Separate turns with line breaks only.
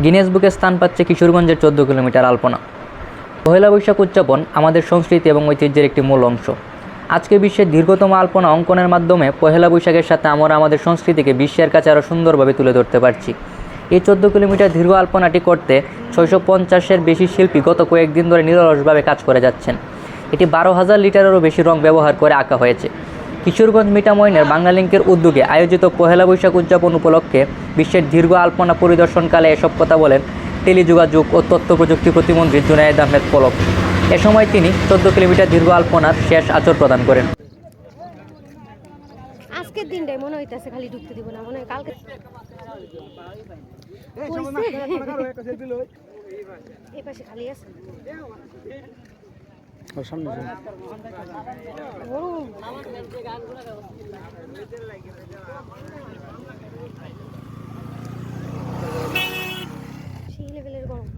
Guinness বুকে স্থান পাচ্ছে কিশোরগঞ্জের চোদ্দ কিলোমিটার আলপনা। পহেলা বৈশাখ উদযাপন আমাদের সংস্কৃতি এবং ঐতিহ্যের একটি মূল অংশ। আজকে বিশ্বের দীর্ঘতম আলপনা অঙ্কনের মাধ্যমে পহেলা বৈশাখের সাথে আমরা আমাদের সংস্কৃতিকে বিশ্বের কাছে আরও সুন্দরভাবে তুলে ধরতে পারছি। এই চোদ্দ কিলোমিটার দীর্ঘ আলপনাটি করতে ছয়শো পঞ্চাশের বেশি শিল্পী গত কয়েকদিন ধরে নিরলসভাবে কাজ করে যাচ্ছেন। এটি বারো হাজার লিটারেরও বেশি রং ব্যবহার করে আঁকা হয়েছে। কিশোরগঞ্জ মিটামইনের বাংলা লিঙ্কের উদ্যোগে আয়োজিত পহেলা বৈশাখ উদযাপন উপলক্ষে বিশ্বের দীর্ঘ আলপনা পরিদর্শনকালে এসব কথা বলেন টেলিযোগাযোগ ও তথ্য প্রযুক্তি প্রতিমন্ত্রী জুনায়েদ আহমেদ পলক। এ সময় তিনি চোদ্দ কিলোমিটার দীর্ঘ আলপনার শেষ আচর প্রদান করেন।
আজকের দিনটাই মনে হইতেছে খালি ঢুকতে দিব না মনে হয় কালকে এই পাশে খালি আছে। গরম। সেই লেভেলের গরম